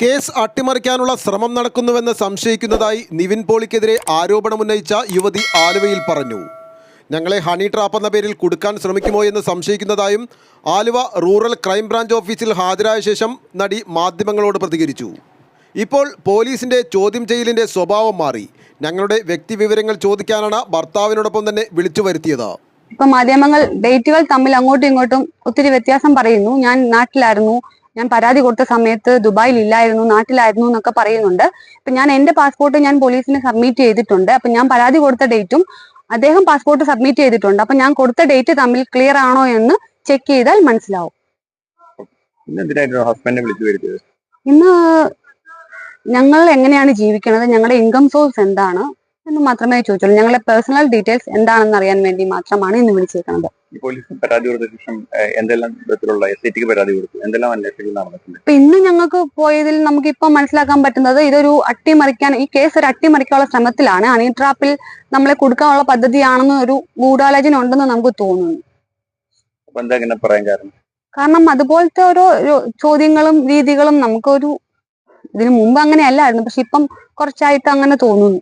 Case അട്ടിമറിക്കാനുള്ള ശ്രമം നടക്കുന്നുവെന്ന് സംശയിക്കുന്നതായി നിവിൻ പോളിക്കെതിരെ ആരോപണമുന്നയിച്ച യുവതി ആലുവയിൽ പറഞ്ഞു. ഞങ്ങളെ ഹണി ട്രാപ്പ് എന്ന പേരിൽ കൊടുക്കാൻ ശ്രമിക്കുമോ എന്ന് സംശയിക്കുന്നതായും ആലുവ റൂറൽ ക്രൈം ബ്രാഞ്ച് ഓഫീസിൽ ഹാജരായ ശേഷം നടി മാധ്യമങ്ങളോട് പ്രതികരിച്ചു. ഇപ്പോൾ പോലീസിന്റെ ചോദ്യം ചെയ്യലിന്റെ സ്വഭാവം മാറി. ഞങ്ങളുടെ വ്യക്തിവിവരങ്ങൾ ചോദിക്കാനാണ് ഭർത്താവിനോടൊപ്പം തന്നെ വിളിച്ചു വരുത്തിയത്. ഇപ്പൊ മാധ്യമങ്ങൾ ഡേറ്റുകൾ തമ്മിൽ അങ്ങോട്ടും ഇങ്ങോട്ടും ഒത്തിരി വ്യത്യാസം പറയുന്നു. ഞാൻ നാട്ടിലായിരുന്നു. ഞാൻ പരാതി കൊടുത്ത സമയത്ത് ദുബായിൽ ഇല്ലായിരുന്നു നാട്ടിലായിരുന്നു എന്നൊക്കെ പറയുന്നുണ്ട്. അപ്പൊ ഞാൻ എന്റെ പാസ്പോർട്ട് ഞാൻ പോലീസിന് സബ്മിറ്റ് ചെയ്തിട്ടുണ്ട്. അപ്പൊ ഞാൻ പരാതി കൊടുത്ത ഡേറ്റും അദ്ദേഹം പാസ്പോർട്ട് സബ്മിറ്റ് ചെയ്തിട്ടുണ്ട്. അപ്പൊ ഞാൻ കൊടുത്ത ഡേറ്റ് തമ്മിൽ ക്ലിയർ ആണോ എന്ന് ചെക്ക് ചെയ്താൽ മനസ്സിലാവും. ഇന്ന് ഞങ്ങൾ എങ്ങനെയാണ് ജീവിക്കുന്നത് ഞങ്ങളുടെ ഇൻകം സോഴ്സ് എന്താണ്? എന്ന് മാത്രമേ ചോദിച്ചുള്ളൂ. ഞങ്ങളെ പേഴ്സണൽ ഡീറ്റെയിൽസ് എന്താണെന്ന് അറിയാൻ വേണ്ടി മാത്രമാണ് ഇന്ന് വിളിച്ചേക്കുന്നത് ഈ പോലീസിന് പരാതി കൊടുത്ത ശേഷം എന്തെല്ലാം വിധത്തിലുള്ള എസ് ഐ ടിക്ക് പരാതി കൊടുത്തു എന്തെല്ലാം അന്വേഷണങ്ങൾ നടന്നിട്ടുണ്ട്? ഇപ്പൊ ഇന്ന് ഞങ്ങൾക്ക് പോയതിൽ നമുക്ക് ഇപ്പൊ മനസ്സിലാക്കാൻ പറ്റുന്നത് ഇതൊരു അട്ടിമറിക്കാൻ ഈ കേസ് ഒരു അട്ടിമറിക്കാനുള്ള ശ്രമത്തിലാണ്. അണി ട്രാപ്പിൽ നമ്മളെ കൊടുക്കാനുള്ള പദ്ധതിയാണെന്ന് ഒരു ഗൂഢാലോചന ഉണ്ടെന്ന് നമുക്ക് തോന്നുന്നു. പറയാൻ കാരണം? കാരണം അതുപോലത്തെ ഓരോ ചോദ്യങ്ങളും രീതികളും നമുക്കൊരു ഇതിനു മുമ്പ് അങ്ങനെ അല്ലായിരുന്നു പക്ഷെ ഇപ്പം കുറച്ചായിട്ട് അങ്ങനെ തോന്നുന്നു.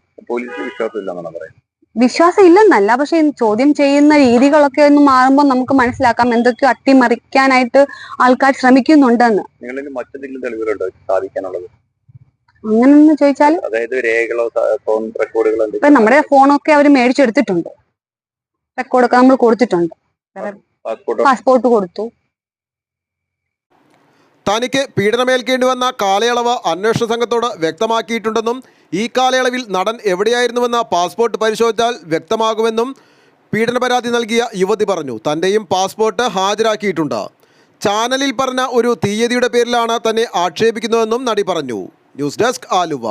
വിശ്വാസം ഇല്ലെന്നല്ല പക്ഷെ ചോദ്യം ചെയ്യുന്ന രീതികളൊക്കെ ഒന്ന് മാറുമ്പോൾ നമുക്ക് മനസ്സിലാക്കാം എന്തൊക്കെയോ അട്ടിമറിക്കാനായിട്ട് ആൾക്കാർ ശ്രമിക്കുന്നുണ്ടെന്ന്. അങ്ങനെന്ന് ചോദിച്ചാൽ ഇപ്പൊ നമ്മുടെ ഫോണൊക്കെ അവർ മേടിച്ചെടുത്തിട്ടുണ്ട്. റെക്കോർഡൊക്കെ നമ്മൾ കൊടുത്തിട്ടുണ്ട്. പാസ്പോർട്ട് കൊടുത്തു. തനിക്ക് പീഡനമേൽക്കേണ്ടി വന്ന കാലയളവ് അന്വേഷണ സംഘത്തോട് വ്യക്തമാക്കിയിട്ടുണ്ടെന്നും ഈ കാലയളവിൽ നടൻ എവിടെയായിരുന്നുവെന്ന പാസ്പോർട്ട് പരിശോധിച്ചാൽ വ്യക്തമാകുമെന്നും പീഡന പരാതി നൽകിയ യുവതി പറഞ്ഞു. തന്റെയും പാസ്പോർട്ട് ഹാജരാക്കിയിട്ടുണ്ട്. ചാനലിൽ പറഞ്ഞ ഒരു തീയതിയുടെ പേരിലാണ് തന്നെ ആക്ഷേപിക്കുന്നതെന്നും നടി പറഞ്ഞു. News desk Aluva.